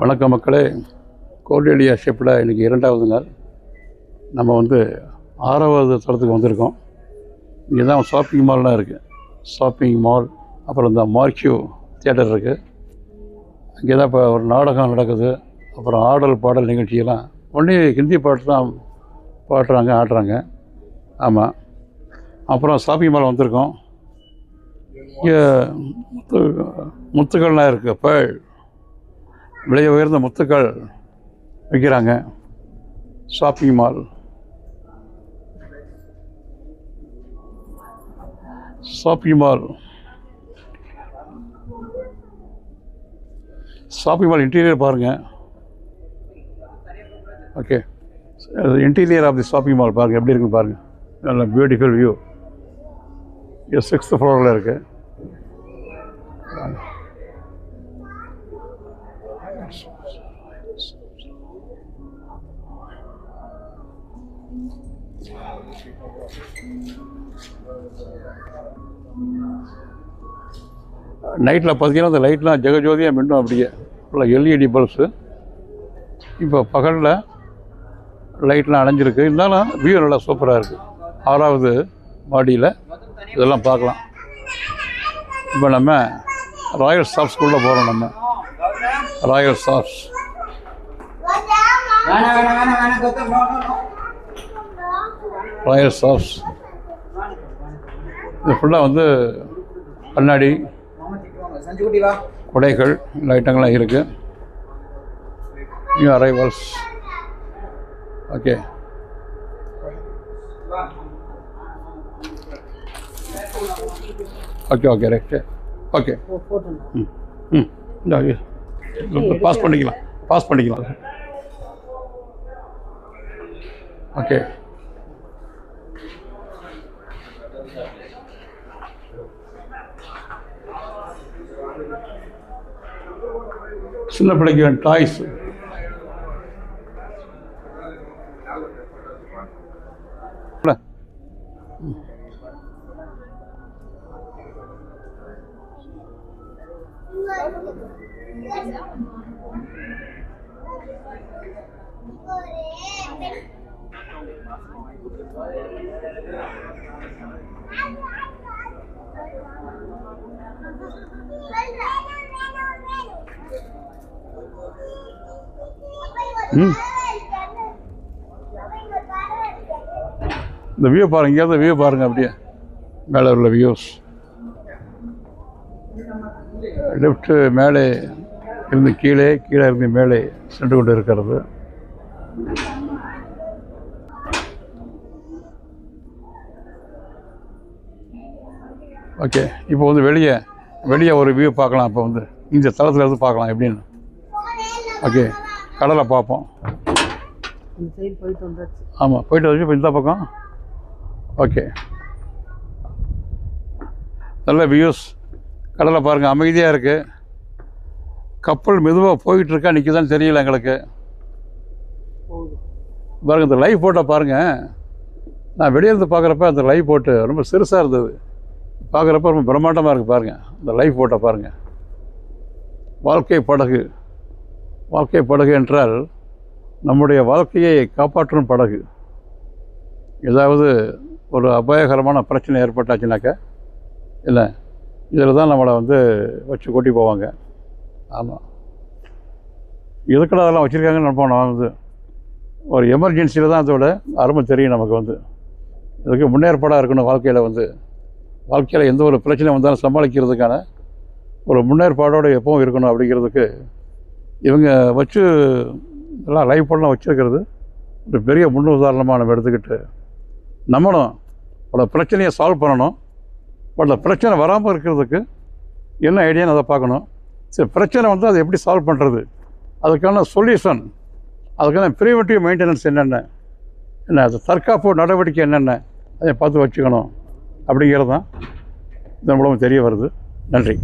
வணக்க மக்களே. கோல்டேலியா ஷிப்பில் இன்றைக்கி இரண்டாவது நாள். நம்ம வந்து ஆறாவது தளத்துக்கு வந்திருக்கோம். இங்கே தான் ஷாப்பிங் மால்லாம் இருக்குது ஷாப்பிங் மால் அப்புறம் இந்த மார்க்யூ தியேட்டர் இருக்குது இங்கே தான் இப்போ ஒரு நாடகம் நடக்குது. அப்புறம் ஆடல் பாடல் நிகழ்ச்சியெல்லாம். ஒன்றே ஹிந்தி பாட்டு தான் பாடுறாங்க ஆடுறாங்க. ஆமாம் அப்புறம் ஷாப்பிங் மால் வந்திருக்கோம். இங்கே முத்து முத்துக்கள்லாம் இருக்குது பேள் விலை உயர்ந்த முத்துக்கள் விற்கிறாங்க. Shopping mall shopping mall shopping mall interior பாருங்கள் okay interior of the shopping mall பாருங்கள் எப்படி இருக்குன்னு பாருங்கள் நல்ல பியூட்டிஃபுல் வியூ இது சிக்ஸ்த் ஃப்ளோரில் இருக்குது நைட்டில் பார்த்தீங்கன்னா அந்த லைட்லாம் ஜெகஜோதியாக மின்னும் அப்படியே. ஃபுல்லாக எல்இடி பல்ப்ஸு இப்போ பகலில் லைட்லாம் அணைஞ்சிருக்கு. இருந்தாலும் வியூ நல்லா சூப்பராக இருக்குது ஆறாவது மாடியில் இதெல்லாம் பார்க்கலாம். இப்போ நம்ம ராயல் ஸ்டாஃப்ஸ்குள்ளே போகிறோம் நம்ம. ராயல் ஸ்டாஃப்ஸ் வேணாம் வேணாம் வேணாம் வேணாம் Gautam no no no royal staffs இது ஃபுல்லாக வந்து கண்ணாடி குடைகள் இந்த ஐட்டங்கள்லாம் இருக்குது new arrivals okay okay okay right okay ம் ம். இந்த பாஸ் பண்ணிக்கலாம் பாஸ் பண்ணிக்கலாம். ஓகே சின்ன பிள்ளைக்கு டாய்ஸ் ம் இந்த வியூ பாருங்க இங்கேயாவது வியூ பாருங்க அப்படியே. மேலே உள்ள வியூஸ் லெஃப்ட்டு மேலே இருந்து கீழே கீழே இருந்து மேலே சென்று கொண்டு இருக்கிறது. ஓகே இப்போ வந்து வெளியே வெளியே ஒரு வியூ பார்க்கலாம் இப்போ வந்து இந்த தளத்தில் இருந்து பார்க்கலாம் எப்படின்னு. ஓகே கடலை பார்ப்போம். ஆமாம் போயிட்டு இப்போ இந்த பக்கம். ஓகே. நல்ல வியூஸ் கடலை பாருங்கள் அமைதியாக இருக்குது கப்பல் மெதுவாக போயிட்டு இருக்கா நிற்குதான்னு தெரியல எங்களுக்கு. பாருங்கள் இந்த லைவ் போட்டோ பாருங்கள் நான் வெளியே இருந்து பார்க்குறப்ப அந்த லைவ் போட்டு ரொம்ப சிறுசாக இருந்தது. பார்க்குறப்ப ரொம்ப பிரம்மாண்டமாக இருக்குது பாருங்கள் இந்த லைவ் போட்டோ பாருங்கள் வாழ்க்கை படகு. வாழ்க்கை படகு என்றால் நம்முடைய வாழ்க்கையை காப்பாற்றும் படகு. ஏதாவது ஒரு அபாயகரமான பிரச்சனை ஏற்பட்டாச்சுனாக்கா இல்லை இதில் தான் நம்மளை வந்து வச்சு கூட்டி போவாங்க. ஆமாம் எதுக்கடா அதெல்லாம் வச்சுருக்காங்கன்னு நினைப்போம் நான் வந்து. ஒரு எமர்ஜென்சியில் தான் அதோட அருமை தெரியும் நமக்கு வந்து. இதுக்கு முன்னேற்பாடாக இருக்கணும் வாழ்க்கையில் வந்து. வாழ்க்கையில் எந்த ஒரு பிரச்சனை வந்தாலும் சமாளிக்கிறதுக்கான ஒரு முன்னேற்பாடோடு எப்பவும் இருக்கணும் அப்படிங்கிறதுக்கு இவங்க வச்சு எல்லாம் லைவ் பண்ணலாம் வச்சுருக்கிறது. ஒரு பெரிய முன் நம்ம எடுத்துக்கிட்டு நம்மளும் பல பிரச்சனையை சால்வ் பண்ணணும். பல பிரச்சனை வராமல் இருக்கிறதுக்கு என்ன ஐடியான்னு அதை பார்க்கணும். சரி பிரச்சனை வந்து அதை எப்படி சால்வ் பண்ணுறது அதுக்கான சொல்யூஷன் அதுக்கான ப்ரிவென்டிவ் மெயின்டெனன்ஸ் என்னென்ன? என்ன அது தற்காப்பு நடவடிக்கை என்னென்ன? அதை பார்த்து வச்சுக்கணும். அப்படிங்கிறது தான் இந்த மூலம் தெரிய வருது. நன்றி.